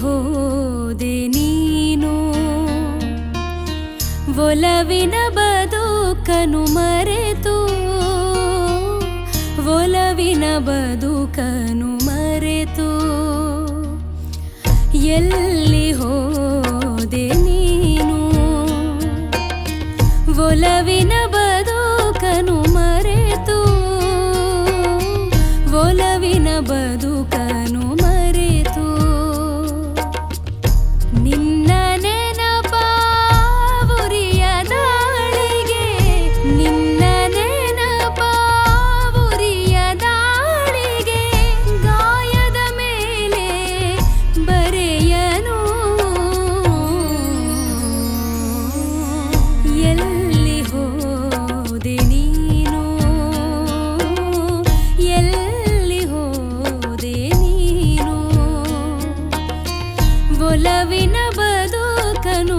ಹೋದೆ ನೀನು? ಒಲವಿನ ಬದುಕನು ಮರೆತು, ಒಲವಿನ ಬದುಕನು ಮರೆತು ಎಲ್ಲಿ ಹೋದೆ ನೀನು? ಒಲವಿನ ಬದುಕನು ಮರೆತು, ಒಲವಿನ ಬದುಕನು ಒಲವಿನ ಬದುಕನು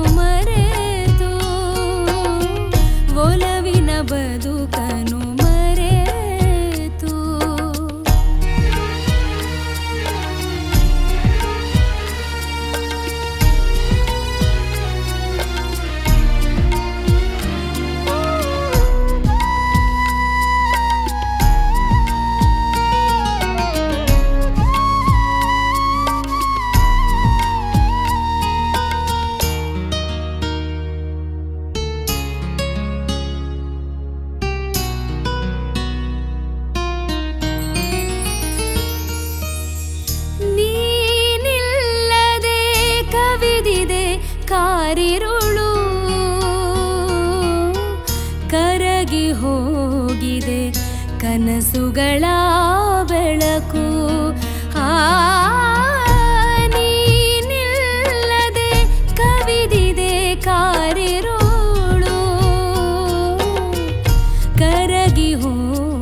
ಕಾರಿರುಳು. ಕರಗಿ ಹೋಗಿದೆ ಕನಸುಗಳ ಬೆಳಕು. ಆ ನೀನಿಲ್ಲದೆ ಕವಿದಿದೆ ಕಾರಿರುಳು. ಕರಗಿ ಹೋಗಿದೆ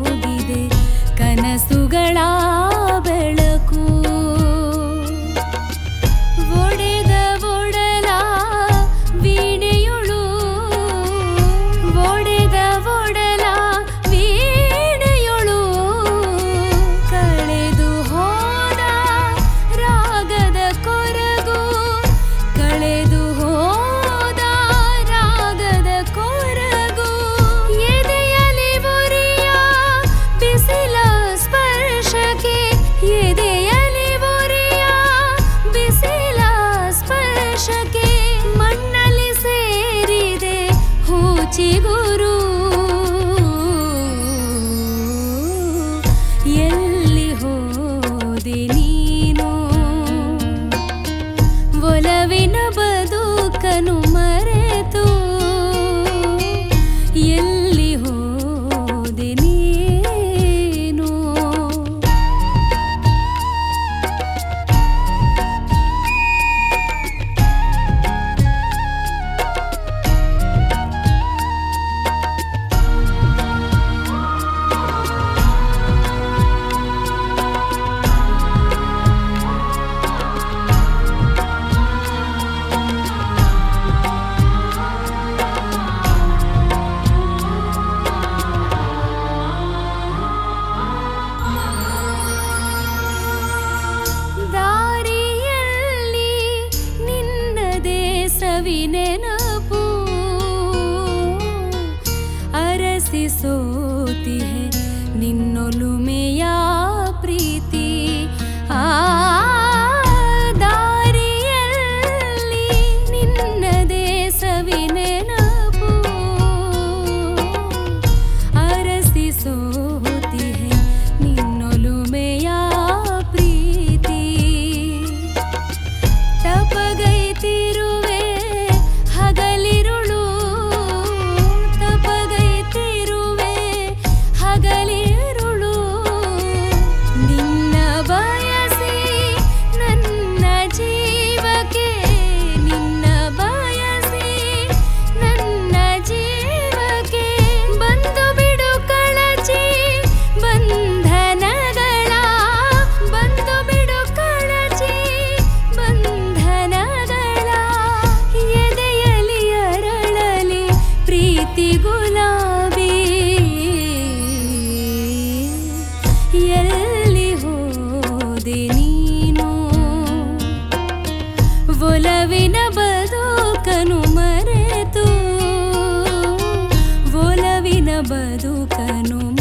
కను